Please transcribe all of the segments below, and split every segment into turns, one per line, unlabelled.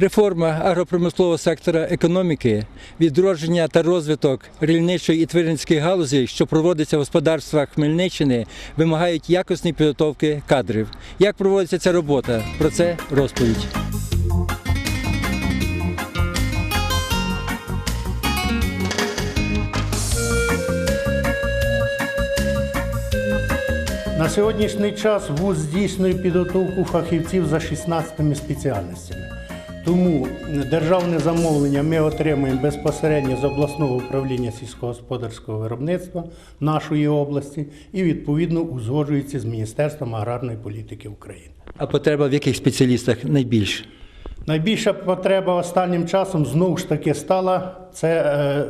Реформа агропромислового сектора економіки, відродження та розвиток рільничої і тваринницької галузі, що проводиться в господарствах Хмельниччини, вимагають якісної підготовки кадрів. Як проводиться ця робота? Про це розповідь.
На сьогоднішній час ВУЗ здійснює підготовку фахівців за 16 спеціальностями. Тому державне замовлення ми отримуємо безпосередньо з обласного управління сільськогосподарського виробництва нашої області і відповідно узгоджується з Міністерством аграрної політики України.
А потреба в яких спеціалістах найбільше?
Найбільша потреба останнім часом знову ж таки стала це е,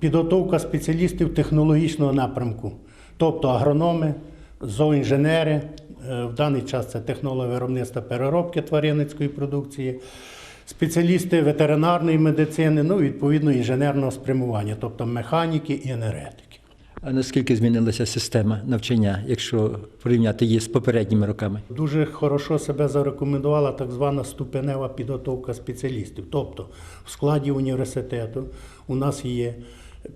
підготовка спеціалістів технологічного напрямку, тобто агрономи, зооінженери. е, В даний час це технологи виробництва переробки тваринницької продукції, спеціалісти ветеринарної медицини, ну відповідно інженерного спрямування, тобто механіки і енергетики.
А наскільки змінилася система навчання, якщо порівняти її з попередніми роками?
Дуже хорошо себе зарекомендувала так звана ступенева підготовка спеціалістів. Тобто в складі університету у нас є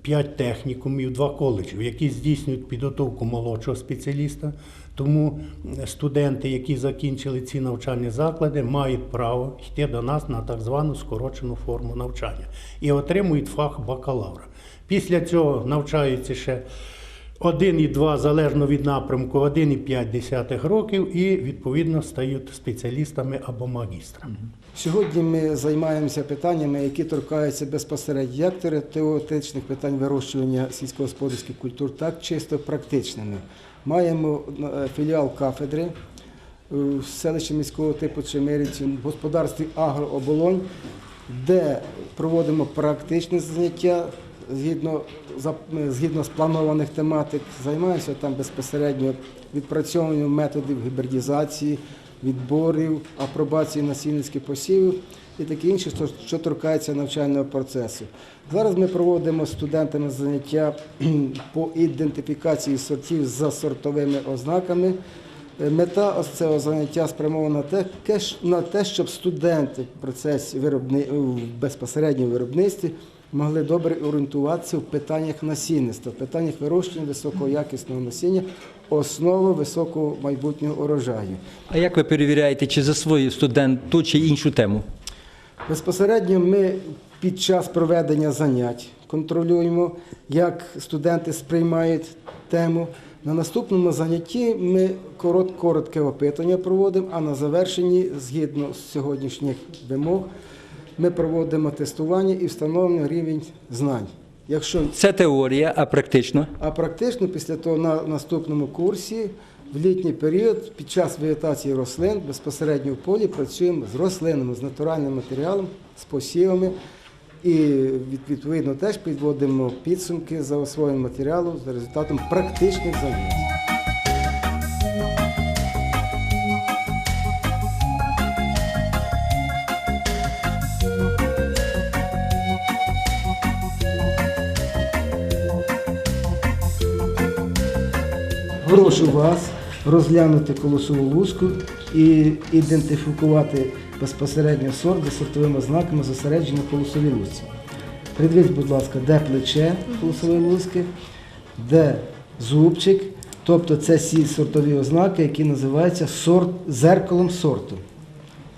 п'ять технікумів, два коледжі, які здійснюють підготовку молодшого спеціаліста. Тому студенти, які закінчили ці навчальні заклади, мають право йти до нас на так звану скорочену форму навчання і отримують фах бакалавра. Після цього навчаються ще 1,2 залежно від напрямку, 1,5 років і відповідно стають спеціалістами або магістрами.
Сьогодні ми займаємося питаннями, які торкаються безпосередньо як теоретичних питань вирощування сільськогосподарських культур, так чисто практичними. Маємо е, філіал кафедри е, в селищі міського типу Чемерівці, в господарстві Агрооболонь, де проводимо практичні заняття згідно, е, згідно спланованих тематик. Займаємося там безпосередньо відпрацьовуванням методів гібридізації, відборів, апробації насильницьких посівів і таке інше, що, торкається навчального процесу. Зараз ми проводимо з студентами заняття по ідентифікації сортів за сортовими ознаками. Е, Мета цього заняття спрямована на те, щоб студенти в процесі виробни... в безпосередньому виробництві могли добре орієнтуватися в питаннях насінництва, в питаннях вирощення високоякісного насіння, основи високого майбутнього урожаю.
А як ви перевіряєте, чи засвоїв студент ту чи іншу тему?
Безпосередньо ми під час проведення занять контролюємо, як студенти сприймають тему. На наступному занятті ми коротке опитування проводимо, а на завершенні, згідно з сьогоднішніх вимог, ми проводимо тестування і встановлюємо рівень знань. Якщо
Це теорія, а практично.
а практично після того на наступному курсі в літній період під час вегетації рослин безпосередньо в полі працюємо з рослинами, з натуральним матеріалом, з посівами і відповідно теж підводимо підсумки за освоєнням матеріалу за результатом практичних занять. Прошу вас розглянути колосову луску і ідентифікувати безпосередньо сорт за сортовими ознаками зосередження колосовій лусці. Придивіть, будь ласка, де плече колосової луски, де зубчик, тобто це всі сортові ознаки, які називаються сорт, зеркалом сорту.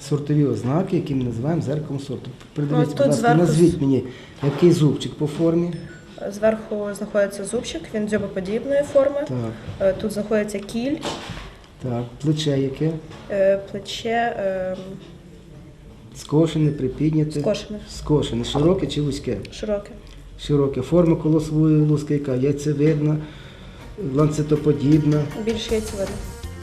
Сортові ознаки, які ми називаємо зеркалом сорту. Придивіться, будь ласка, назвіть мені, який зубчик по формі.
Зверху знаходиться зубчик, він дзьобоподібної форми.
Так,
Е, Тут знаходиться кіль,
так, плече яке,
е, плече ем,
скошене, припідняте.
скошене,
Скошене, широке чи вузьке?
широке.
Широке. Форма колосової луски, яка яйцевидна, ланцетоподібна.
Більш яйцевидне.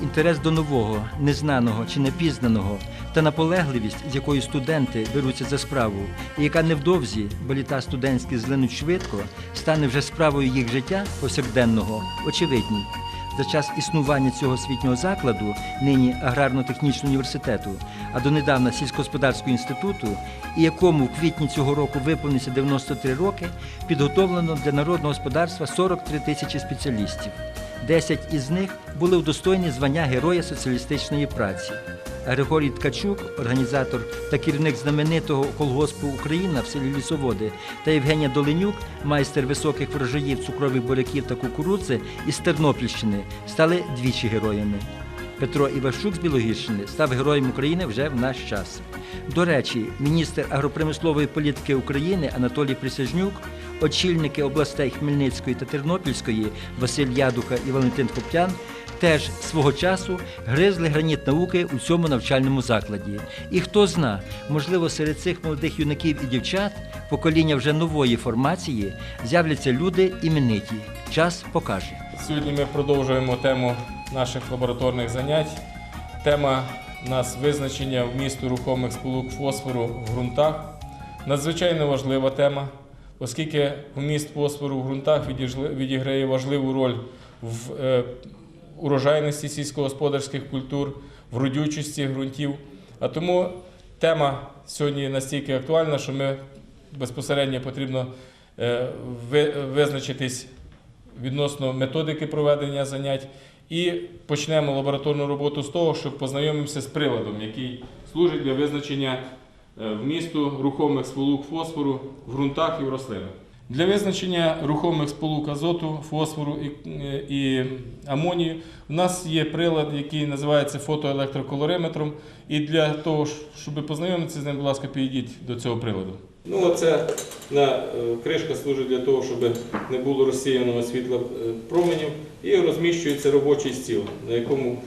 Інтерес до нового, незнаного чи непізнаного та наполегливість, з якою студенти беруться за справу, і яка невдовзі, бо літа студентські злинуть швидко, стане вже справою їх життя повсякденного, очевидній. За час існування цього освітнього закладу, нині аграрно-технічного університету, а донедавна сільськогосподарського інституту, і якому в квітні цього року виповниться 93 роки, підготовлено для народного господарства 43 тисячі спеціалістів. Десять із них були удостоєні звання Героя соціалістичної праці. Григорій Ткачук, організатор та керівник знаменитого колгоспу Україна в селі Лісоводи, та Євгенія Доленюк, майстер високих врожаїв цукрових буряків та кукурудзи із Тернопільщини, стали двічі героями. Петро Іващук з Білогірщини став героєм України вже в наш час. До речі, міністр агропромислової політики України Анатолій Присяжнюк, очільники областей Хмельницької та Тернопільської Василь Ядуха і Валентин Коптян теж свого часу гризли граніт науки у цьому навчальному закладі. І хто зна, можливо, серед цих молодих юнаків і дівчат покоління вже нової формації з'являться люди імениті. Час покаже.
Сьогодні ми продовжуємо тему наших лабораторних занять. Тема у нас визначення вмісту рухомих сполук фосфору в ґрунтах. Надзвичайно важлива тема, оскільки вміст фосфору в ґрунтах відіграє важливу роль в е, урожайності сільськогосподарських культур, в родючості ґрунтів. А тому тема сьогодні настільки актуальна, що ми безпосередньо потрібно е, визначитись відносно методики проведення занять. І почнемо лабораторну роботу з того, що познайомимося з приладом, який служить для визначення вмісту рухомих сполук фосфору в ґрунтах і в рослинах. Для визначення рухомих сполук азоту, фосфору і, е, амонію у нас є прилад, який називається фотоелектроколориметром. І для того, щоб познайомитися з ним, будь ласка, підійдіть до цього приладу. Ну, оце на, е, кришка служить для того, щоб не було розсіяного світла е, променів. І розміщується робочий стіл, на якому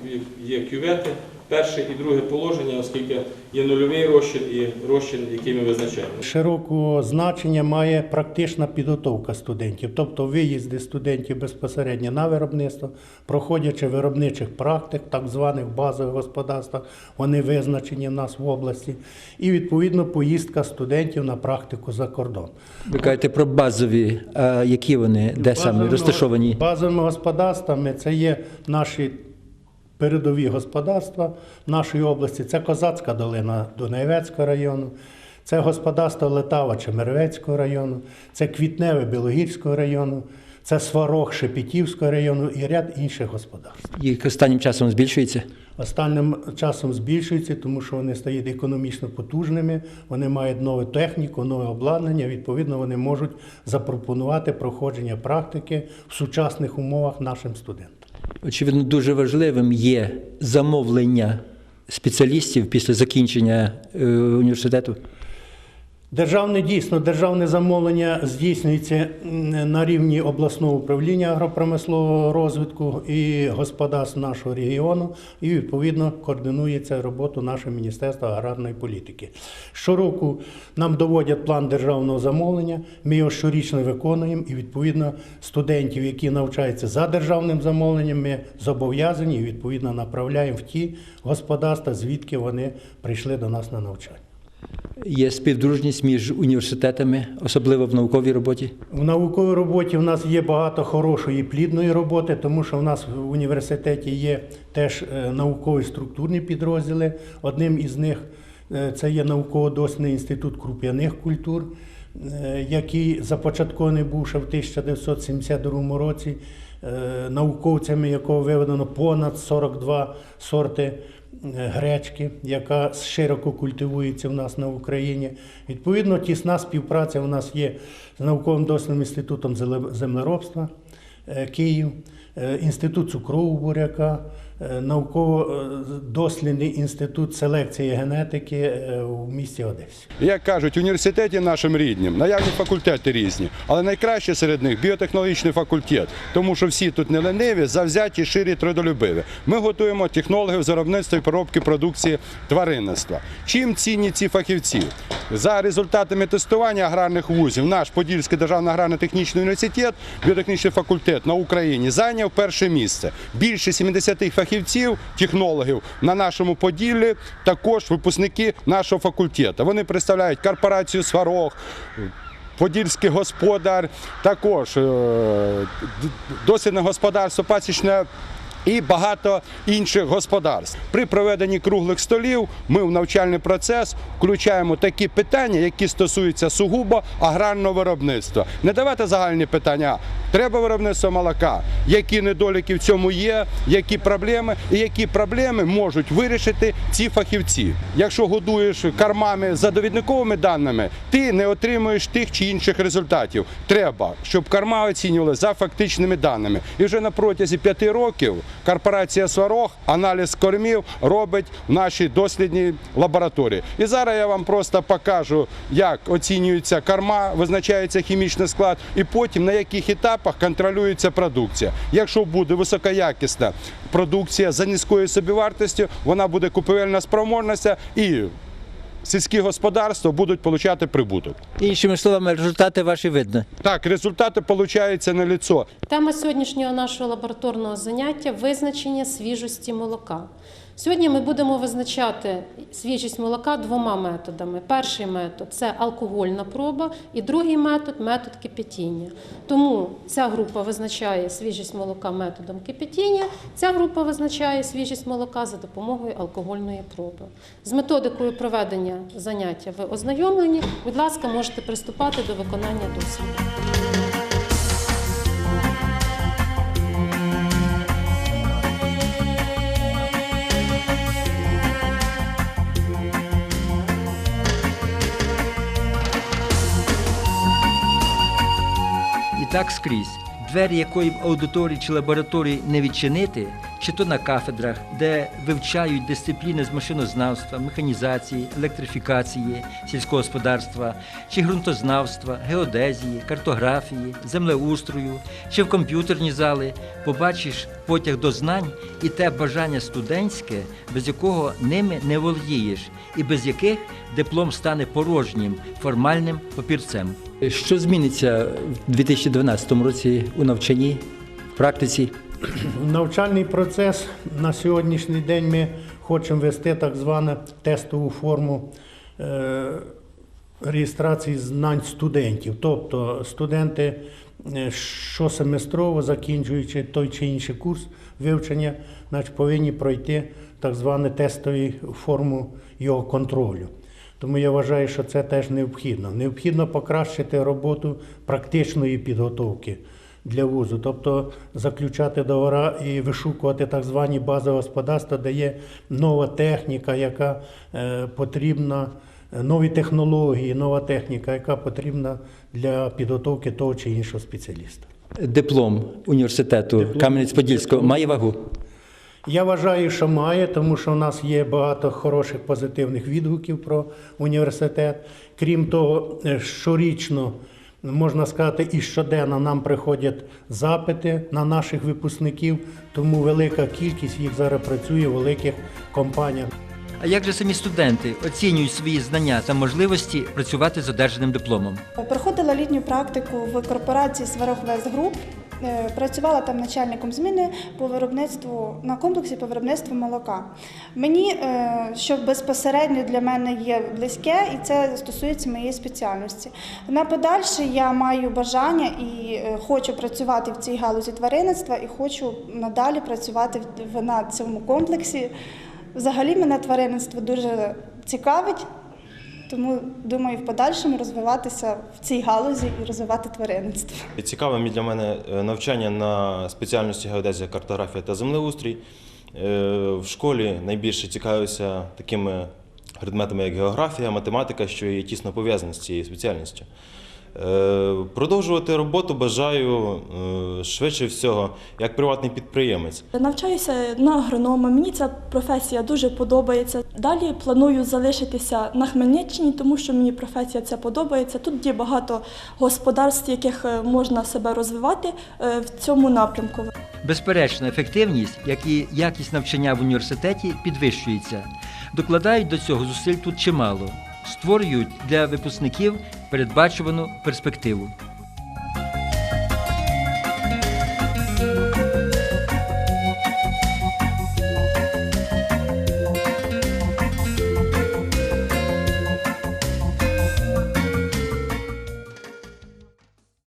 є кювети, перше і друге положення, оскільки є нульовий розчин і розчин, який ми визначаємо.
Широкого значення має практична підготовка студентів, тобто виїзди студентів безпосередньо на виробництво, проходячи виробничих практик, так званих базових господарствах, вони визначені в нас в області, і відповідно поїздка студентів на практику за кордон.
Ви кажете про базові, а які вони, де саме розташовані?
Базовими господарствами це є наші передові господарства нашої області. Це Козацька долина Дунаєвецького району, це господарство Летава Чемеровецького району, це Квітневе Білогірського району, це Сварог Шепетівського району і ряд інших господарств.
Їх останнім часом збільшується?
Останнім часом збільшується, тому що вони стають економічно потужними, вони мають нову техніку, нове обладнання. Відповідно, вони можуть запропонувати проходження практики в сучасних умовах нашим студентам.
Очевидно, дуже важливим є замовлення спеціалістів після закінчення е, університету.
Державне дійсно державне замовлення здійснюється на рівні обласного управління агропромислового розвитку і господарств нашого регіону, і відповідно координується роботу нашого Міністерства аграрної політики. Щороку нам доводять план державного замовлення. Ми його щорічно виконуємо, і відповідно студентів, які навчаються за державним замовленням, ми зобов'язані і відповідно направляємо в ті господарства, звідки вони прийшли до нас на навчання.
Є співдружність між університетами, особливо в науковій роботі.
В науковій роботі в нас є багато хорошої плідної роботи, тому що в нас в університеті є теж е, наукові структурні підрозділи. Одним із них е, це є науково-дослідний інститут круп'яних культур, е, який започаткований був ще в 1972 році, науковцями якого виведено понад 42 сорти гречки, яка широко культивується в нас на Україні. Відповідно, тісна співпраця у нас є з науковим дослідним інститутом землеробства е, Київ, е, інститут цукрового буряка, науково-дослідний інститут селекції генетики е, у місті Одесі.
Як кажуть, в університеті нашим рідним наявні факультети різні, але найкраще серед них біотехнологічний факультет, тому що всі тут не лениві, завзяті, ширі, трудолюбиві. Ми готуємо технологів з виробництва і переробки продукції тваринництва. Чим цінні ці фахівці? За результатами тестування аграрних вузів, наш Подільський державний аграрно-технічний університет, біотехнічний факультет на Україні зайняв перше місце. Більше 70 фахівців, технологів на нашому Поділлі, також випускники нашого факультету. Вони представляють корпорацію Сварог. Подільський господар, також е, д- дослідне господарство пасічне і багато інших господарств. При проведенні круглих столів ми в навчальний процес включаємо такі питання, які стосуються сугубо аграрного виробництва. Не давати загальні питання. Треба виробництво молока. Які недоліки в цьому є, які проблеми, і які проблеми можуть вирішити ці фахівці. Якщо годуєш кормами за довідниковими даними, ти не отримуєш тих чи інших результатів. Треба, щоб корма оцінювали за фактичними даними. І вже на протязі п'яти років корпорація Сварог аналіз кормів робить в нашій дослідній лабораторії. І зараз я вам просто покажу, як оцінюється корма, визначається хімічний склад, і потім на яких етапах контролюється продукція. Якщо буде високоякісна продукція за низькою собівартістю, вона буде купівельна спроможність і сільські господарства будуть отримати прибуток.
Іншими словами, результати ваші видно.
Так, результати получаються на ліцо.
Тема сьогоднішнього нашого лабораторного заняття визначення свіжості молока. Сьогодні ми будемо визначати свіжість молока двома методами. Перший метод це алкогольна проба, і другий метод метод кипятіння. Тому ця група визначає свіжість молока методом кипятіння, ця група визначає свіжість молока за допомогою алкогольної проби. З методикою проведення заняття ви ознайомлені. Будь ласка, можете приступати до виконання досліду.
Так скрізь. Двері якої б аудиторії чи лабораторії не відчинити, чи то на кафедрах, де вивчають дисципліни з машинознавства, механізації, електрифікації, сільського господарства, чи ґрунтознавства, геодезії, картографії, землеустрою, чи в комп'ютерні зали, побачиш потяг до знань і те бажання студентське, без якого ними не володієш, і без яких диплом стане порожнім формальним папірцем. Що зміниться в 2012 році у навчанні, в практиці?
Навчальний процес на сьогоднішній день ми хочемо вести так звану тестову форму е, реєстрації знань студентів. Тобто студенти е, щосеместрово, закінчуючи той чи інший курс вивчення, значить, повинні пройти так звану тестову форму його контролю. Тому я вважаю, що це теж необхідно. Необхідно покращити роботу практичної підготовки для вузу, тобто заключати договори і вишукувати так звані базові господарства, де є нова техніка, яка е, потрібна, е, нові технології, нова техніка, яка потрібна для підготовки того чи іншого спеціаліста.
Диплом університету Кам'янець-Подільського має вагу.
Я вважаю, що має, тому що в нас є багато хороших позитивних відгуків про університет. Крім того, е, щорічно, можна сказати, і щоденно нам приходять запити на наших випускників, тому велика кількість їх зараз працює в великих компаніях.
А як же самі студенти оцінюють свої знання та можливості працювати з одержаним дипломом?
Проходила літню практику в корпорації Сварог Груп. Е, Працювала там начальником зміни по виробництву на комплексі по виробництву молока. Мені, е, що безпосередньо для мене є близьке, і це стосується моєї спеціальності. На подальше я маю бажання і е, хочу працювати в цій галузі тваринництва і хочу надалі працювати в- на цьому комплексі. Взагалі мене тваринництво дуже цікавить. Тому думаю, в подальшому розвиватися в цій галузі і розвивати тваринництво.
Цікавим для мене е, навчання на спеціальності геодезія, картографія та землеустрій. Е, В школі найбільше цікавився такими предметами, як географія, математика, що є тісно пов'язані з цією спеціальністю. Е, Продовжувати роботу бажаю е, швидше всього як приватний підприємець.
Навчаюся на агронома. Мені ця професія дуже подобається. Далі планую залишитися на Хмельниччині, тому що мені професія ця подобається. Тут є багато господарств, яких е, можна себе розвивати в цьому напрямку.
Безперечно, ефективність, як і якість навчання в університеті підвищується. Докладають до цього зусиль тут чимало, створюють для випускників передбачувану перспективу.